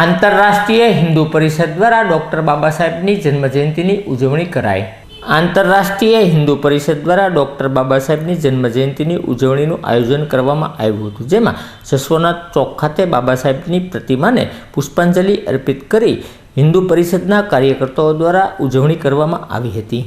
આંતરરાષ્ટ્રીય હિન્દુ પરિષદ દ્વારા ડૉક્ટર બાબા સાહેબની જન્મજયંતિની ઉજવણી કરાઈ. આંતરરાષ્ટ્રીય હિન્દુ પરિષદ દ્વારા ડૉક્ટર બાબા સાહેબની જન્મજયંતિની ઉજવણીનું આયોજન કરવામાં આવ્યું હતું, જેમાં જસવનાથ ચોક ખાતે બાબા સાહેબની પ્રતિમાને પુષ્પાંજલિ અર્પિત કરી હિન્દુ પરિષદના કાર્યકર્તાઓ દ્વારા ઉજવણી કરવામાં આવી હતી.